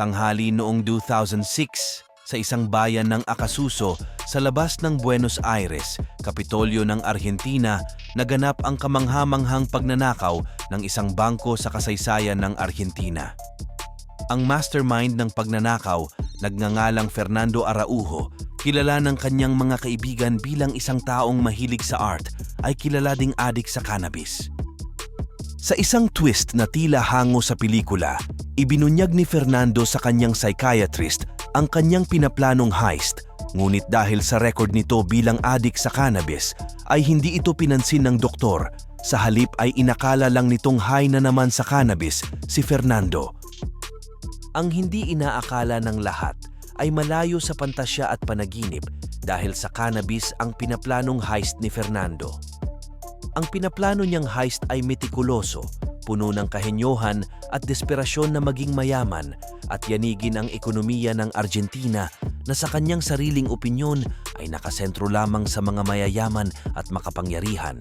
Tanghali noong 2006 sa isang bayan ng Acasuso sa labas ng Buenos Aires, kapitolyo ng Argentina, naganap ang kamanghamanghang pagnanakaw ng isang bangko sa kasaysayan ng Argentina. Ang mastermind ng pagnanakaw, nagngangalang Fernando Araujo, kilala ng kanyang mga kaibigan bilang isang taong mahilig sa art, ay kilala ding adik sa cannabis. Sa isang twist na tila hango sa pelikula, ibinunyag ni Fernando sa kanyang psychiatrist ang kanyang pinaplanong heist, ngunit dahil sa record nito bilang adik sa cannabis, ay hindi ito pinansin ng doktor. Sa halip ay inakala lang nitong high na naman sa cannabis si Fernando. Ang hindi inaakala ng lahat ay malayo sa pantasya at panaginip dahil sa cannabis ang pinaplanong heist ni Fernando. Ang pinaplano niyang heist ay metikuloso, puno ng kahenyohan at desperasyon na maging mayaman at yanigin ang ekonomiya ng Argentina na sa kanyang sariling opinyon ay nakasentro lamang sa mga mayayaman at makapangyarihan.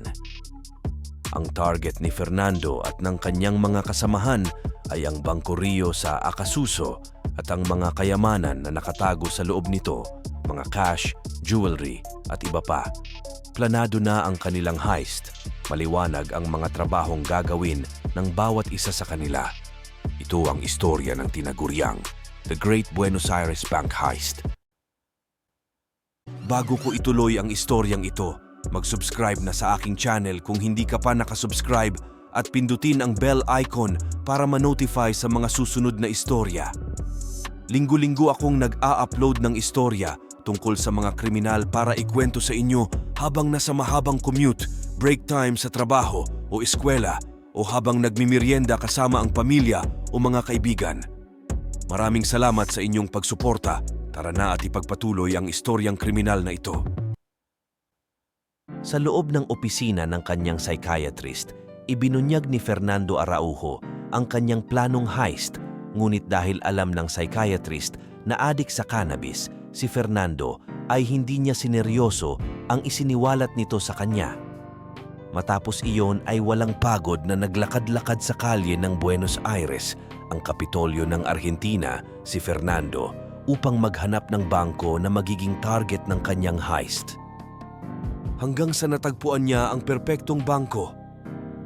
Ang target ni Fernando at ng kanyang mga kasamahan ay ang Bangko Rio sa Acasuso at ang mga kayamanan na nakatago sa loob nito, mga cash, jewelry at iba pa. Planado na ang kanilang heist. Maliwanag ang mga trabahong gagawin ng bawat isa sa kanila. Ito ang istorya ng tinaguriang The Great Buenos Aires Bank Heist. Bago ko ituloy ang istoryang ito, mag-subscribe na sa aking channel kung hindi ka pa nakasubscribe at pindutin ang bell icon para ma-notify sa mga susunod na istorya. Linggo-linggo akong nag-a-upload ng istorya tungkol sa mga kriminal para ikwento sa inyo habang nasa mahabang commute, break time sa trabaho o eskwela o habang nagmimerienda kasama ang pamilya o mga kaibigan. Maraming salamat sa inyong pagsuporta. Tara na at ipagpatuloy ang istoryang kriminal na ito. Sa loob ng opisina ng kanyang psychiatrist, ibinunyag ni Fernando Araujo ang kanyang planong heist ngunit dahil alam ng psychiatrist na adik sa cannabis, si Fernando ay hindi niya sineryoso ang isiniwalat nito sa kanya. Matapos iyon ay walang pagod na naglakad-lakad sa kalye ng Buenos Aires, ang kapitolyo ng Argentina, si Fernando, upang maghanap ng bangko na magiging target ng kanyang heist. Hanggang sa natagpuan niya ang perpektong bangko.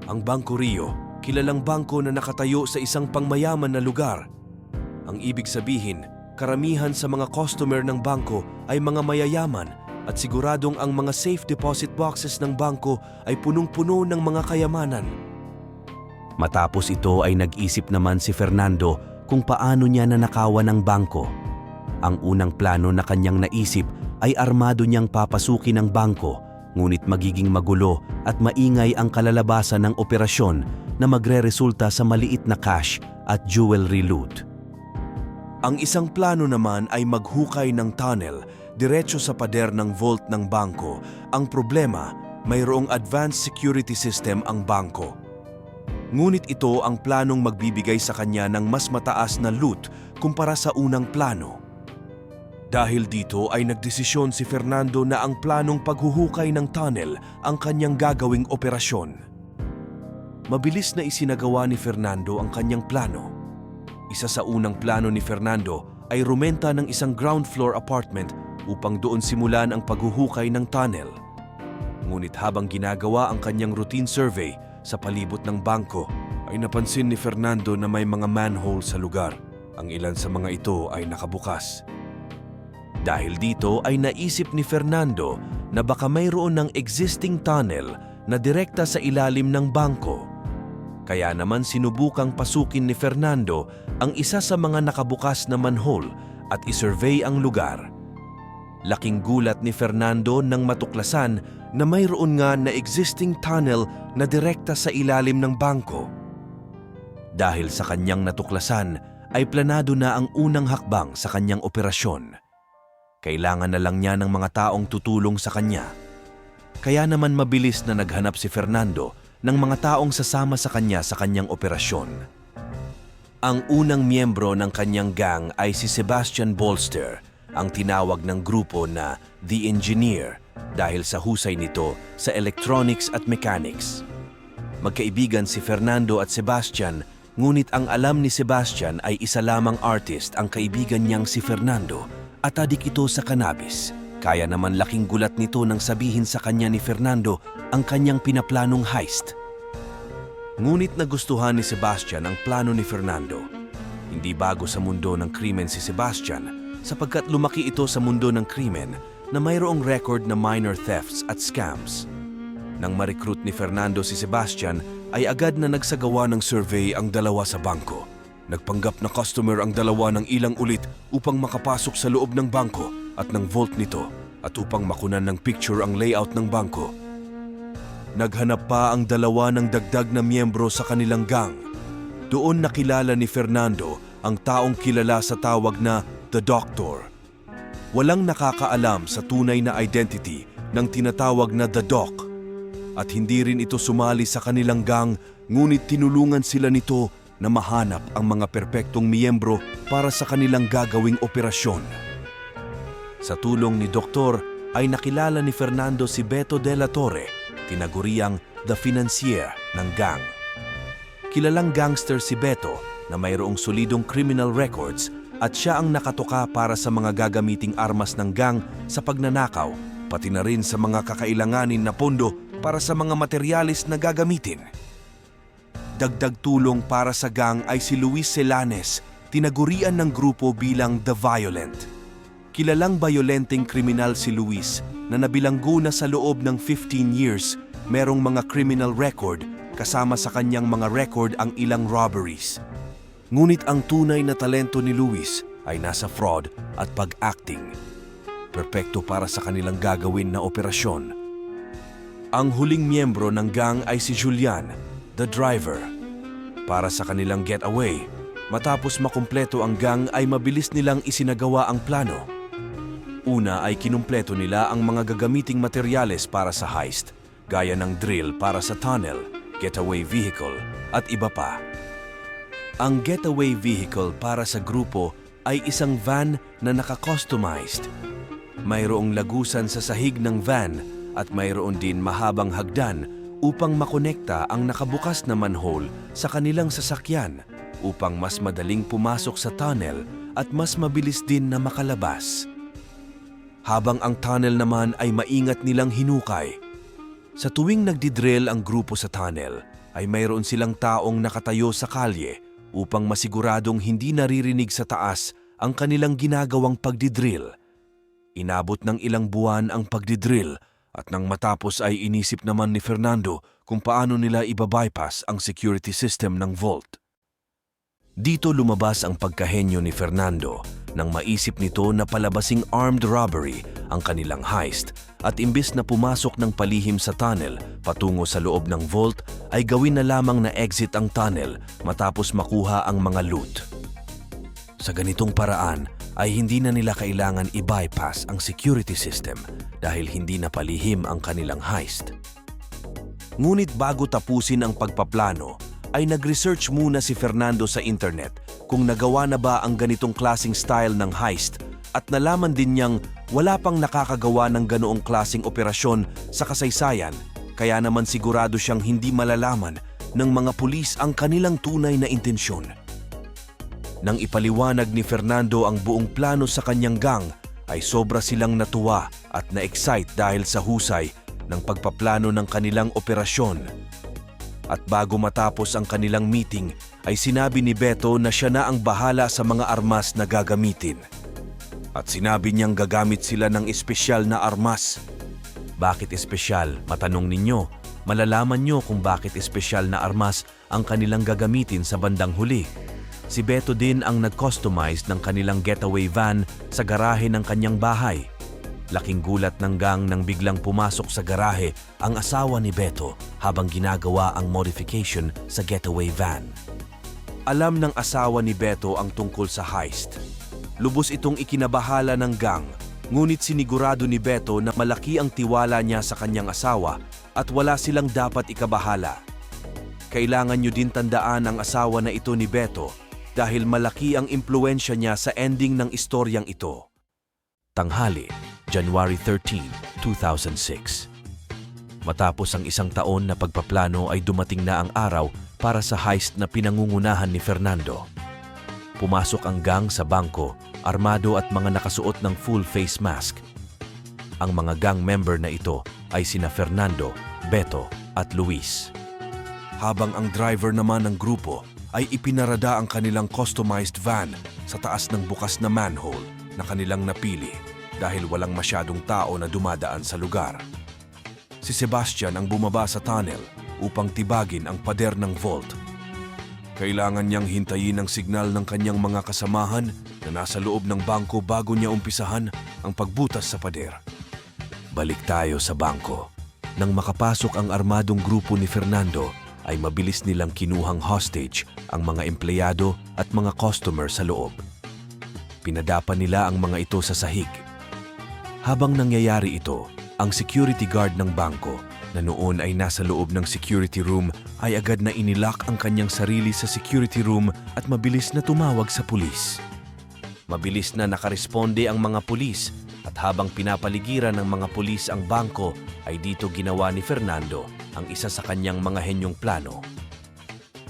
Ang Bangko Rio, kilalang bangko na nakatayo sa isang pangmayaman na lugar. Ang ibig sabihin, karamihan sa mga customer ng bangko ay mga mayayaman at siguradong ang mga safe deposit boxes ng bangko ay punong-puno ng mga kayamanan. Matapos ito ay nag-isip naman si Fernando kung paano niya nanakawan ang bangko. Ang unang plano na kanyang naisip ay armado niyang papasukin ang bangko ngunit magiging magulo at maingay ang kalalabasan ng operasyon na magre-resulta sa maliit na cash at jewelry loot. Ang isang plano naman ay maghukay ng tunnel diretso sa pader ng vault ng bangko. Ang problema, mayroong advanced security system ang bangko. Ngunit ito ang planong magbibigay sa kanya ng mas mataas na loot kumpara sa unang plano. Dahil dito ay nagdesisyon si Fernando na ang planong paghuhukay ng tunnel ang kanyang gagawing operasyon. Mabilis na isinagawa ni Fernando ang kanyang plano. Isa sa unang plano ni Fernando ay rumenta ng isang ground floor apartment upang doon simulan ang paghuhukay ng tunnel. Ngunit habang ginagawa ang kanyang routine survey sa palibot ng bangko, ay napansin ni Fernando na may mga manhole sa lugar. Ang ilan sa mga ito ay nakabukas. Dahil dito ay naisip ni Fernando na baka mayroon ng existing tunnel na direkta sa ilalim ng bangko. Kaya naman sinubukang pasukin ni Fernando ang isa sa mga nakabukas na manhole at isurvey ang lugar. Laking gulat ni Fernando nang matuklasan na mayroon nga na existing tunnel na direkta sa ilalim ng bangko. Dahil sa kanyang natuklasan ay planado na ang unang hakbang sa kanyang operasyon. Kailangan na lang niya ng mga taong tutulong sa kanya. Kaya naman mabilis na naghanap si Fernando ng mga taong sasama sa kanya sa kanyang operasyon. Ang unang miyembro ng kanyang gang ay si Sebastian Bolster, ang tinawag ng grupo na The Engineer dahil sa husay nito sa electronics at mechanics. Magkaibigan si Fernando at Sebastian Ngunit ang alam ni Sebastian ay isa lamang artist ang kaibigan niyang si Fernando at adik ito sa cannabis. Kaya naman laking gulat nito nang sabihin sa kanya ni Fernando ang kanyang pinaplanong heist. Ngunit nagustuhan ni Sebastian ang plano ni Fernando. Hindi bago sa mundo ng krimen si Sebastian sapagkat lumaki ito sa mundo ng krimen na mayroong record na minor thefts at scams. Nang ma-recruit ni Fernando si Sebastian, ay agad na nagsagawa ng survey ang dalawa sa bangko. Nagpanggap na customer ang dalawa ng ilang ulit upang makapasok sa loob ng bangko at ng vault nito at upang makunan ng picture ang layout ng bangko. Naghanap pa ang dalawa ng dagdag na miyembro sa kanilang gang. Doon nakilala ni Fernando ang taong kilala sa tawag na The Doctor. Walang nakakaalam sa tunay na identity ng tinatawag na The Doc at hindi rin ito sumali sa kanilang gang ngunit tinulungan sila nito na mahanap ang mga perpektong miyembro para sa kanilang gagawing operasyon. Sa tulong ni Doktor ay nakilala ni Fernando si Beto de la Torre, tinaguriang the financier ng gang. Kilalang gangster si Beto na mayroong solidong criminal records at siya ang nakatoka para sa mga gagamiting armas ng gang sa pagnanakaw, pati na rin sa mga kakailanganin na pondo para sa mga materyales na gagamitin. Dagdag tulong para sa gang ay si Luis Selanes, tinagurian ng grupo bilang The Violent. Kilalang bayolenteng kriminal si Luis na nabilanggo na sa loob ng 15 years, merong mga criminal record kasama sa kanyang mga record ang ilang robberies. Ngunit ang tunay na talento ni Luis ay nasa fraud at pag-acting. Perpekto para sa kanilang gagawin na operasyon. Ang huling miyembro ng gang ay si Julian, the driver. Para sa kanilang getaway, matapos makumpleto ang gang ay mabilis nilang isinagawa ang plano. Una ay kinumpleto nila ang mga gagamiting materyales para sa heist, gaya ng drill para sa tunnel, getaway vehicle, at iba pa. Ang getaway vehicle para sa grupo ay isang van na naka-customized. Mayroong lagusan sa sahig ng van at mayroon din mahabang hagdan upang makonekta ang nakabukas na manhole sa kanilang sasakyan upang mas madaling pumasok sa tunnel at mas mabilis din na makalabas. Habang ang tunnel naman ay maingat nilang hinukay. Sa tuwing nagdidrill ang grupo sa tunnel, ay mayroon silang taong nakatayo sa kalye upang masiguradong hindi naririnig sa taas ang kanilang ginagawang pagdidrill. Inabot ng ilang buwan ang pagdidrill at nang matapos ay inisip naman ni Fernando kung paano nila ibabypass ang security system ng vault. Dito lumabas ang pagkahenyo ni Fernando nang maisip nito na palabasing armed robbery ang kanilang heist at imbis na pumasok ng palihim sa tunnel patungo sa loob ng vault ay gawin na lamang na exit ang tunnel matapos makuha ang mga loot. Sa ganitong paraan ay hindi na nila kailangan i-bypass ang security system dahil hindi na palihim ang kanilang heist. Ngunit bago tapusin ang pagpaplano, ay nag-research muna si Fernando sa internet kung nagawa na ba ang ganitong klasing style ng heist at nalaman din niyang wala pang nakakagawa ng ganoong klasing operasyon sa kasaysayan kaya naman sigurado siyang hindi malalaman ng mga pulis ang kanilang tunay na intensyon. Nang ipaliwanag ni Fernando ang buong plano sa kanyang gang, ay sobra silang natuwa at na-excite dahil sa husay ng pagpaplano ng kanilang operasyon. At bago matapos ang kanilang meeting, ay sinabi ni Beto na siya na ang bahala sa mga armas na gagamitin. At sinabi niyang gagamit sila ng espesyal na armas. Bakit espesyal? Matanong ninyo. Malalaman nyo kung bakit espesyal na armas ang kanilang gagamitin sa bandang huli. Si Beto din ang nag-customize ng kanilang getaway van sa garahe ng kanyang bahay. Laking gulat ng gang nang biglang pumasok sa garahe ang asawa ni Beto habang ginagawa ang modification sa getaway van. Alam ng asawa ni Beto ang tungkol sa heist. Lubos itong ikinabahala ng gang, ngunit sinigurado ni Beto na malaki ang tiwala niya sa kanyang asawa at wala silang dapat ikabahala. Kailangan nyo din tandaan ang asawa na ito ni Beto dahil malaki ang impluensya niya sa ending ng istoryang ito. Tanghali, January 13, 2006. Matapos ang isang taon na pagpaplano ay dumating na ang araw para sa heist na pinangungunahan ni Fernando. Pumasok ang gang sa bangko, armado at mga nakasuot ng full face mask. Ang mga gang member na ito ay sina Fernando, Beto at Luis. Habang ang driver naman ng grupo ay ipinarada ang kanilang customized van sa taas ng bukas na manhole na kanilang napili dahil walang masyadong tao na dumadaan sa lugar. Si Sebastian ang bumaba sa tunnel upang tibagin ang pader ng vault. Kailangan niyang hintayin ang signal ng kanyang mga kasamahan na nasa loob ng bangko bago niya umpisahan ang pagbutas sa pader. Balik tayo sa bangko. Nang makapasok ang armadong grupo ni Fernando, ay mabilis nilang kinuhang hostage ang mga empleyado at mga customer sa loob. Pinadapan nila ang mga ito sa sahig. Habang nangyayari ito, ang security guard ng bangko na noon ay nasa loob ng security room ay agad na inilak ang kanyang sarili sa security room at mabilis na tumawag sa pulis. Mabilis na nakaresponde ang mga pulis at habang pinapaligiran ng mga pulis ang bangko ay dito ginawa ni Fernando ang isa sa kanyang mga henyong plano.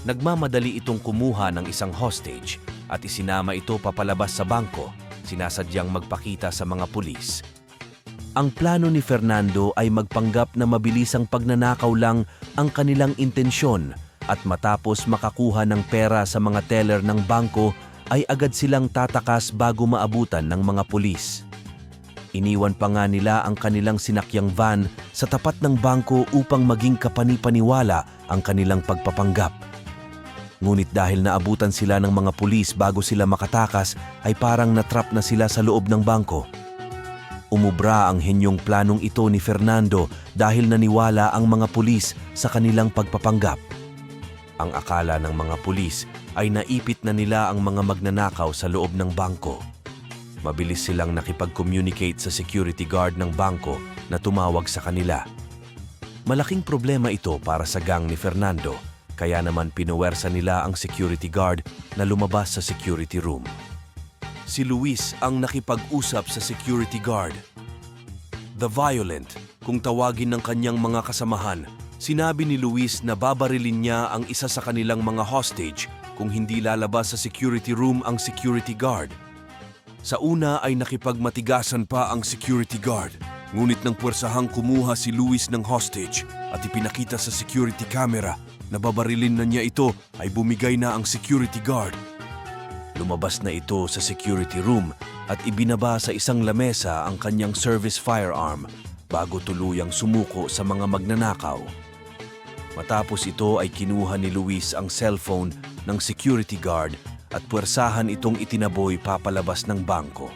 Nagmamadali itong kumuha ng isang hostage at isinama ito papalabas sa bangko, sinasadyang magpakita sa mga pulis. Ang plano ni Fernando ay magpanggap na mabilisang pagnanakaw lang ang kanilang intensyon at matapos makakuha ng pera sa mga teller ng bangko ay agad silang tatakas bago maabutan ng mga pulis. Iniwan pa nga nila ang kanilang sinakyang van sa tapat ng bangko upang maging kapanipaniwala ang kanilang pagpapanggap. Ngunit dahil naabutan sila ng mga pulis bago sila makatakas ay parang natrap na sila sa loob ng bangko. Umubra ang henyong planong ito ni Fernando dahil naniwala ang mga pulis sa kanilang pagpapanggap. Ang akala ng mga pulis ay naipit na nila ang mga magnanakaw sa loob ng bangko. Mabilis silang nakipag-communicate sa security guard ng bangko na tumawag sa kanila. Malaking problema ito para sa gang ni Fernando, kaya naman pinuwersa nila ang security guard na lumabas sa security room. Si Luis ang nakipag-usap sa security guard. The Violent, kung tawagin ng kanyang mga kasamahan, sinabi ni Luis na babarilin niya ang isa sa kanilang mga hostage kung hindi lalabas sa security room ang security guard. Sa una ay nakipagmatigasan pa ang security guard, ngunit nang puwersahang kumuha si Luis ng hostage at ipinakita sa security camera na babarilin na niya ito ay bumigay na ang security guard. Lumabas na ito sa security room at ibinaba sa isang lamesa ang kanyang service firearm bago tuluyang sumuko sa mga magnanakaw. Matapos ito ay kinuha ni Luis ang cellphone ng security guard at puwersahan itong itinaboy papalabas ng bangko.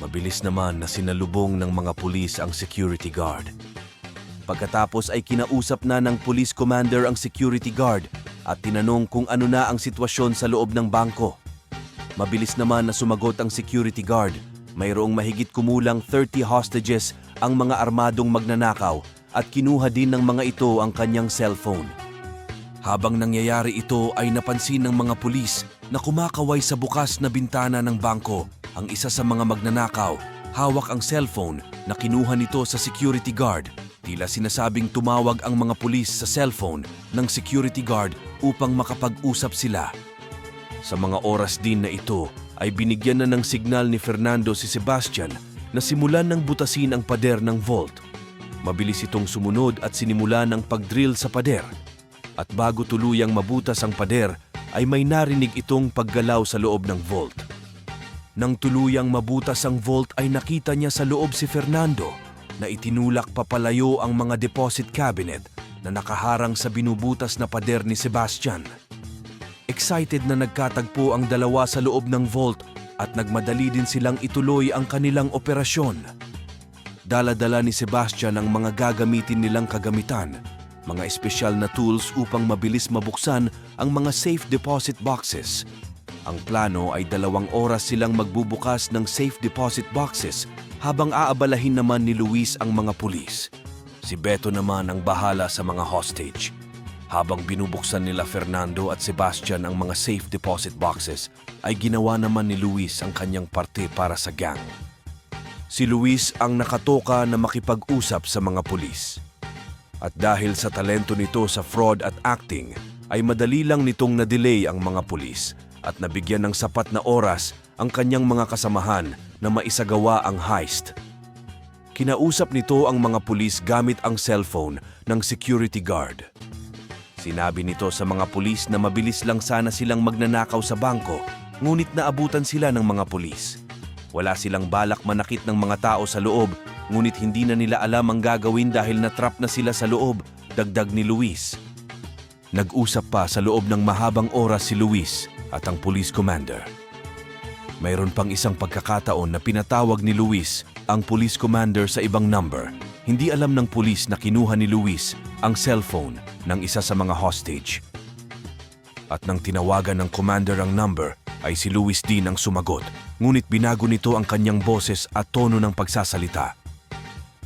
Mabilis naman na sinalubong ng mga pulis ang security guard. Pagkatapos ay kinausap na ng police commander ang security guard at tinanong kung ano na ang sitwasyon sa loob ng bangko. Mabilis naman na sumagot ang security guard. Mayroong mahigit kumulang 30 hostages ang mga armadong magnanakaw at kinuha din ng mga ito ang kanyang cellphone. Habang nangyayari ito ay napansin ng mga pulis na kumakaway sa bukas na bintana ng bangko ang isa sa mga magnanakaw. Hawak ang cellphone na kinuha nito sa security guard. Tila sinasabing tumawag ang mga pulis sa cellphone ng security guard upang makapag-usap sila. Sa mga oras din na ito ay binigyan na ng signal ni Fernando si Sebastian na simulan ng butasin ang pader ng vault. Mabilis itong sumunod at sinimula ng pag-drill sa pader. At bago tuluyang mabutas ang pader, ay may narinig itong paggalaw sa loob ng vault. Nang tuluyang mabutas ang vault ay nakita niya sa loob si Fernando na itinulak papalayo ang mga deposit cabinet na nakaharang sa binubutas na pader ni Sebastian. Excited na nagkatagpo ang dalawa sa loob ng vault at nagmadali din silang ituloy ang kanilang operasyon. Dala-dala ni Sebastian ang mga gagamitin nilang kagamitan, mga espesyal na tools upang mabilis mabuksan ang mga safe deposit boxes. Ang plano ay dalawang oras silang magbubukas ng safe deposit boxes habang aabalahin naman ni Luis ang mga pulis. Si Beto naman ang bahala sa mga hostage. Habang binubuksan nila Fernando at Sebastian ang mga safe deposit boxes, ay ginawa naman ni Luis ang kanyang parte para sa gang. Si Luis ang nakatoka na makipag-usap sa mga pulis. At dahil sa talento nito sa fraud at acting, ay madali lang nitong na-delay ang mga pulis at nabigyan ng sapat na oras ang kanyang mga kasamahan na maisagawa ang heist. Kinausap nito ang mga pulis gamit ang cellphone ng security guard. Sinabi nito sa mga pulis na mabilis lang sana silang magnanakaw sa bangko, ngunit naabutan sila ng mga pulis. Wala silang balak manakit ng mga tao sa loob, ngunit hindi na nila alam ang gagawin dahil natrap na sila sa loob, dagdag ni Luis. Nag-usap pa sa loob ng mahabang oras si Luis at ang police commander. Mayroon pang isang pagkakataon na pinatawag ni Luis ang police commander sa ibang number. Hindi alam ng pulis na kinuha ni Luis ang cellphone ng isa sa mga hostage. At nang tinawagan ng commander ang number, ay si Luis din ang sumagot. Ngunit binago nito ang kanyang boses at tono ng pagsasalita.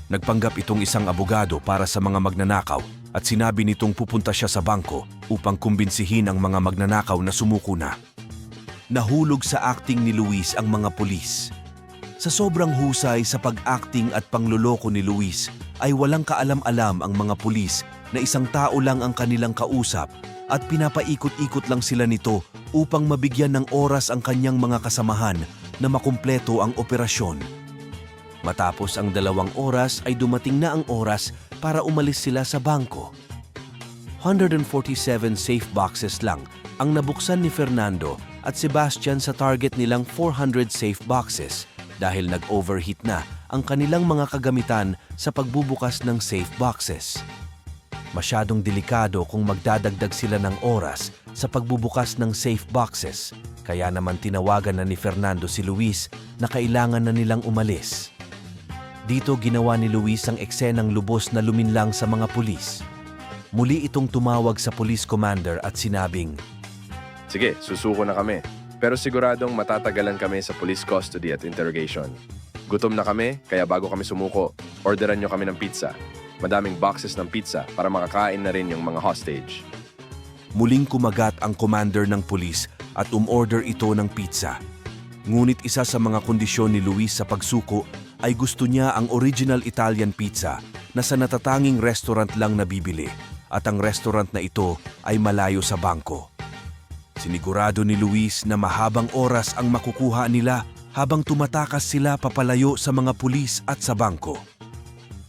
Nagpanggap itong isang abogado para sa mga magnanakaw at sinabi nitong pupunta siya sa bangko upang kumbinsihin ang mga magnanakaw na sumuko na. Nahulog sa acting ni Luis ang mga pulis. Sa sobrang husay sa pag-acting at pangluloko ni Luis ay walang kaalam-alam ang mga pulis na isang tao lang ang kanilang kausap at pinapaikot-ikot lang sila nito upang mabigyan ng oras ang kanyang mga kasamahan na makumpleto ang operasyon. Matapos ang dalawang oras ay dumating na ang oras para umalis sila sa bangko. 147 safe boxes lang ang nabuksan ni Fernando at Sebastian sa target nilang 400 safe boxes dahil nag-overheat na ang kanilang mga kagamitan sa pagbubukas ng safe boxes. Masyadong delikado kung magdadagdag sila ng oras sa pagbubukas ng safe boxes, kaya naman tinawagan na ni Fernando si Luis na kailangan na nilang umalis. Dito ginawa ni Luis ang eksenang lubos na luminlang sa mga pulis. Muli itong tumawag sa police commander at sinabing, Sige, susuko na kami. Pero siguradong matatagalan kami sa police custody at interrogation. Gutom na kami, kaya bago kami sumuko, orderan nyo kami ng pizza. Madaming boxes ng pizza para makakain na rin yung mga hostage. Muling kumagat ang commander ng pulis at umorder ito ng pizza. Ngunit isa sa mga kondisyon ni Luis sa pagsuko ay gusto niya ang original Italian pizza na sa natatanging restaurant lang nabibili at ang restaurant na ito ay malayo sa bangko. Sinigurado ni Luis na mahabang oras ang makukuha nila habang tumatakas sila papalayo sa mga pulis at sa bangko.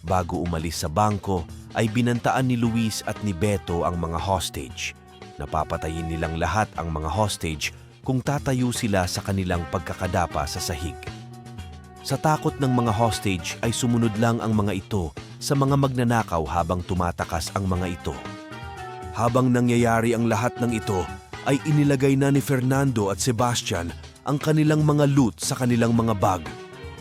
Bago umalis sa bangko, ay binantaan ni Luis at ni Beto ang mga hostage. Napapatayin nilang lahat ang mga hostage kung tatayo sila sa kanilang pagkakadapa sa sahig. Sa takot ng mga hostage ay sumunod lang ang mga ito sa mga magnanakaw habang tumatakas ang mga ito. Habang nangyayari ang lahat ng ito, ay inilagay na ni Fernando at Sebastian ang kanilang mga loot sa kanilang mga bag.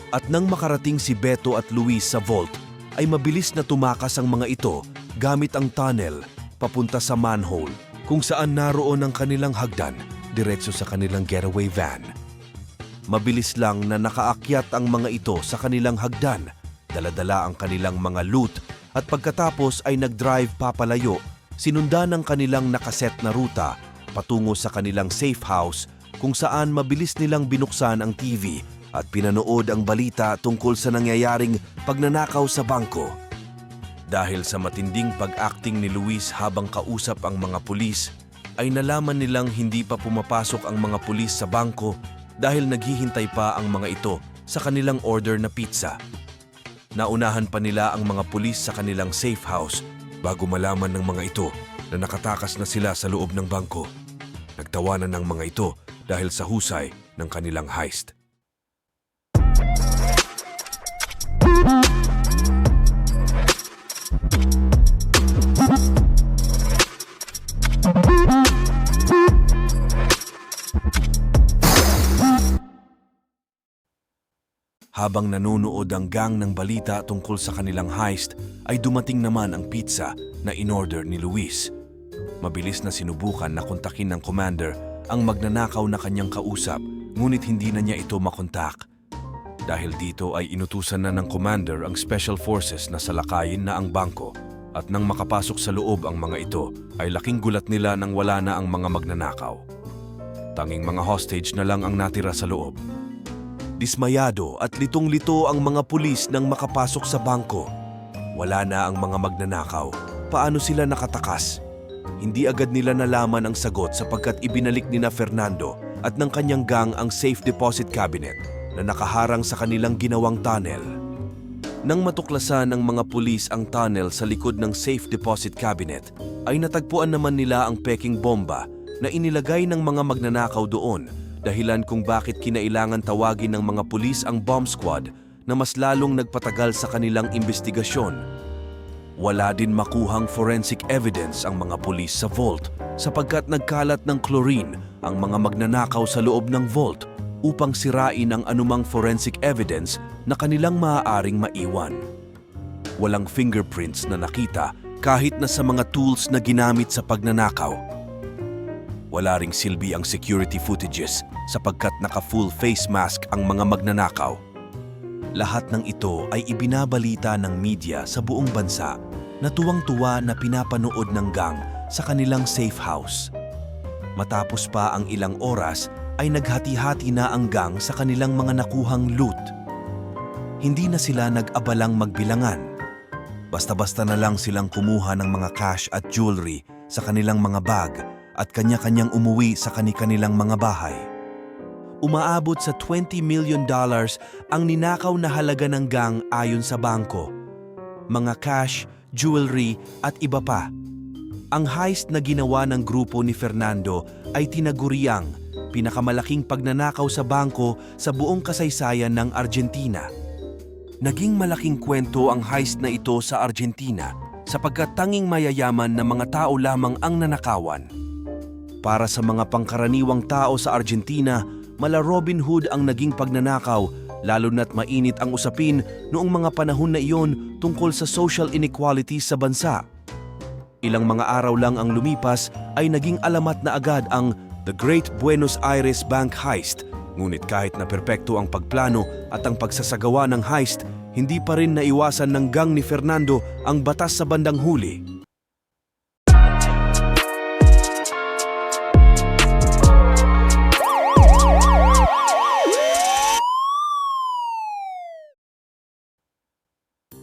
At nang makarating si Beto at Luis sa vault, ay mabilis na tumakas ang mga ito gamit ang tunnel papunta sa manhole kung saan naroon ang kanilang hagdan diretso sa kanilang getaway van. Mabilis lang na nakaakyat ang mga ito sa kanilang hagdan, daladala ang kanilang mga loot at pagkatapos ay nag-drive papalayo, sinundan ng kanilang nakaset na ruta patungo sa kanilang safe house kung saan mabilis nilang binuksan ang TV at pinanood ang balita tungkol sa nangyayaring pagnanakaw sa bangko. Dahil sa matinding pag-acting ni Luis habang kausap ang mga pulis, ay nalaman nilang hindi pa pumapasok ang mga pulis sa bangko dahil naghihintay pa ang mga ito sa kanilang order na pizza. Naunahan pa nila ang mga pulis sa kanilang safe house bago malaman ng mga ito na nakatakas na sila sa loob ng bangko. Nagtawanan ng mga ito dahil sa husay ng kanilang heist. Habang nanonood ang gang ng balita tungkol sa kanilang heist, ay dumating naman ang pizza na in-order ni Luis. Mabilis na sinubukan na kontakin ng commander ang magnanakaw na kanyang kausap, ngunit hindi na niya ito makontak. Dahil dito ay inutusan na ng commander ang special forces na salakayin na ang bangko at nang makapasok sa loob ang mga ito ay laking gulat nila nang wala na ang mga magnanakaw. Tanging mga hostage na lang ang natira sa loob. Dismayado at litong-lito ang mga pulis nang makapasok sa bangko. Wala na ang mga magnanakaw. Paano sila nakatakas? Hindi agad nila nalaman ang sagot sapagkat ibinalik ni na Fernando at ng kanyang gang ang safe deposit cabinet na nakaharang sa kanilang ginawang tunnel. Nang matuklasan ng mga pulis ang tunnel sa likod ng safe deposit cabinet, ay natagpuan naman nila ang peking bomba na inilagay ng mga magnanakaw doon dahilan kung bakit kinailangan tawagin ng mga pulis ang bomb squad na mas lalong nagpatagal sa kanilang investigasyon. Wala din makuhang forensic evidence ang mga pulis sa vault sapagkat nagkalat ng chlorine ang mga magnanakaw sa loob ng vault upang sirain ang anumang forensic evidence na kanilang maaaring maiwan. Walang fingerprints na nakita kahit na sa mga tools na ginamit sa pagnanakaw. Wala ring silbi ang security footages sapagkat naka-full face mask ang mga magnanakaw. Lahat ng ito ay ibinabalita ng media sa buong bansa na tuwang-tuwa na pinapanood ng gang sa kanilang safe house. Matapos pa ang ilang oras ay naghati-hati na ang gang sa kanilang mga nakuhang loot. Hindi na sila nag-abalang magbilangan. Basta-basta na lang silang kumuha ng mga cash at jewelry sa kanilang mga bag at kanya-kanyang umuwi sa kani-kanilang mga bahay. Umaabot sa 20 million dollars ang ninakaw na halaga ng gang ayon sa bangko. Mga cash, jewelry at iba pa. Ang heist na ginawa ng grupo ni Fernando ay tinaguriang pinakamalaking pagnanakaw sa bangko sa buong kasaysayan ng Argentina. Naging malaking kwento ang heist na ito sa Argentina sapagkat tanging mayayaman na mga tao lamang ang nanakawan. Para sa mga pangkaraniwang tao sa Argentina, mala Robin Hood ang naging pagnanakaw lalo na't mainit ang usapin noong mga panahon na iyon tungkol sa social inequality sa bansa. Ilang mga araw lang ang lumipas ay naging alamat na agad ang The Great Buenos Aires Bank Heist. Ngunit kahit na perpekto ang pagplano at ang pagsasagawa ng heist, hindi pa rin naiwasan ng gang ni Fernando ang batas sa bandang huli.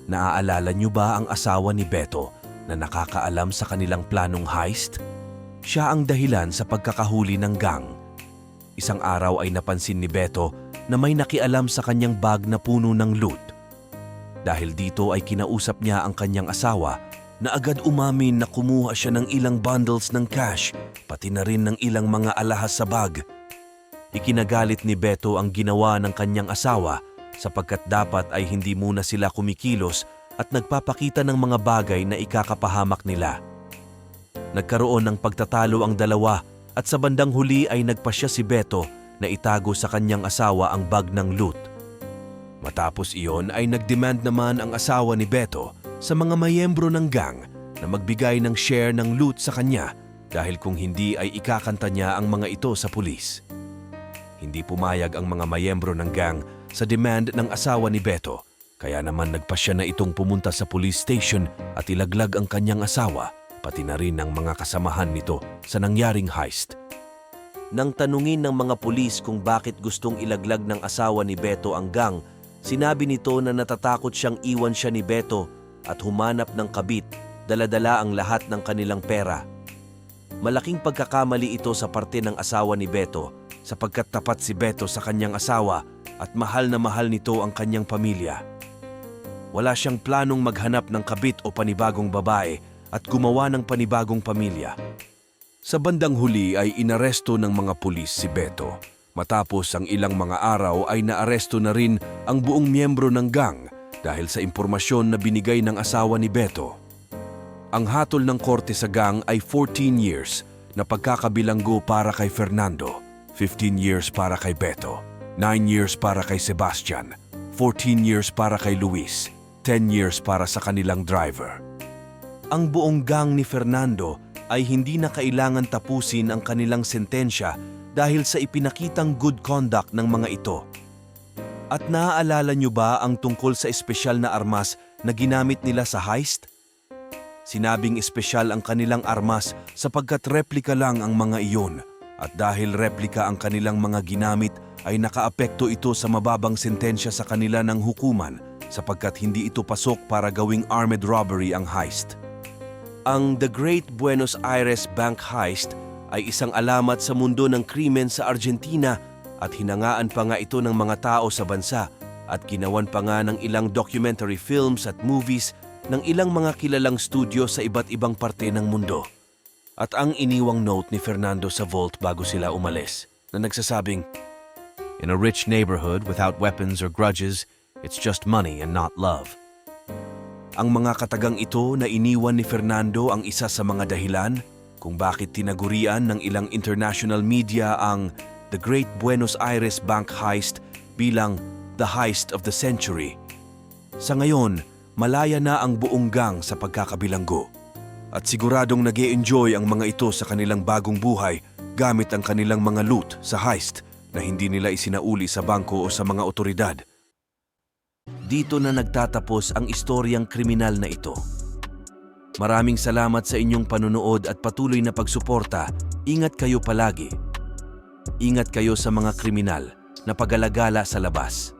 Naaalala niyo ba ang asawa ni Beto na nakakaalam sa kanilang planong heist? Siya ang dahilan sa pagkakahuli ng gang. Isang araw ay napansin ni Beto na may nakialam sa kanyang bag na puno ng loot. Dahil dito ay kinausap niya ang kanyang asawa na agad umamin na kumuha siya ng ilang bundles ng cash pati na rin ng ilang mga alahas sa bag. Ikinagalit ni Beto ang ginawa ng kanyang asawa sapagkat dapat ay hindi muna sila kumikilos at nagpapakita ng mga bagay na ikakapahamak nila. Nagkaroon ng pagtatalo ang dalawa at sa bandang huli ay nagpasya si Beto na itago sa kanyang asawa ang bag ng loot. Matapos iyon ay nagdemand naman ang asawa ni Beto sa mga mayembro ng gang na magbigay ng share ng loot sa kanya dahil kung hindi ay ikakanta niya ang mga ito sa pulis. Hindi pumayag ang mga mayembro ng gang sa demand ng asawa ni Beto kaya naman nagpasya na itong pumunta sa police station at ilaglag ang kanyang asawa pati na rin ang mga kasamahan nito sa nangyaring heist. Nang tanungin ng mga pulis kung bakit gustong ilaglag ng asawa ni Beto ang gang, sinabi nito na natatakot siyang iwan siya ni Beto at humanap ng kabit, daladala ang lahat ng kanilang pera. Malaking pagkakamali ito sa parte ng asawa ni Beto sapagkat tapat si Beto sa kanyang asawa at mahal na mahal nito ang kanyang pamilya. Wala siyang planong maghanap ng kabit o panibagong babae at gumawa ng panibagong pamilya. Sa bandang huli ay inaresto ng mga pulis si Beto. Matapos ang ilang mga araw ay naaresto na rin ang buong miyembro ng gang dahil sa impormasyon na binigay ng asawa ni Beto. Ang hatol ng korte sa gang ay 14 years na pagkakabilanggo para kay Fernando, 15 years para kay Beto, 9 years para kay Sebastian, 14 years para kay Luis, 10 years para sa kanilang driver. Ang buong gang ni Fernando ay hindi na kailangan tapusin ang kanilang sentensya dahil sa ipinakitang good conduct ng mga ito. At naaalala niyo ba ang tungkol sa espesyal na armas na ginamit nila sa heist? Sinabing espesyal ang kanilang armas sapagkat replika lang ang mga iyon at dahil replika ang kanilang mga ginamit ay nakaapekto ito sa mababang sentensya sa kanila ng hukuman sapagkat hindi ito pasok para gawing armed robbery ang heist. Ang The Great Buenos Aires Bank Heist ay isang alamat sa mundo ng krimen sa Argentina at hinangaan pa nga ito ng mga tao sa bansa at ginawan pa nga ng ilang documentary films at movies ng ilang mga kilalang studio sa iba't ibang parte ng mundo. At ang iniwang note ni Fernando sa vault bago sila umalis na nagsasabing, In a rich neighborhood without weapons or grudges, it's just money and not love. Ang mga katagang ito na iniwan ni Fernando ang isa sa mga dahilan kung bakit tinagurian ng ilang international media ang The Great Buenos Aires Bank Heist bilang the heist of the century. Sa ngayon, malaya na ang buong gang sa pagkakabilanggo. At siguradong nag enjoy ang mga ito sa kanilang bagong buhay gamit ang kanilang mga loot sa heist na hindi nila isinauli sa bangko o sa mga otoridad. Dito na nagtatapos ang istoryang kriminal na ito. Maraming salamat sa inyong panunood at patuloy na pagsuporta. Ingat kayo palagi. Ingat kayo sa mga kriminal na pagalagala sa labas.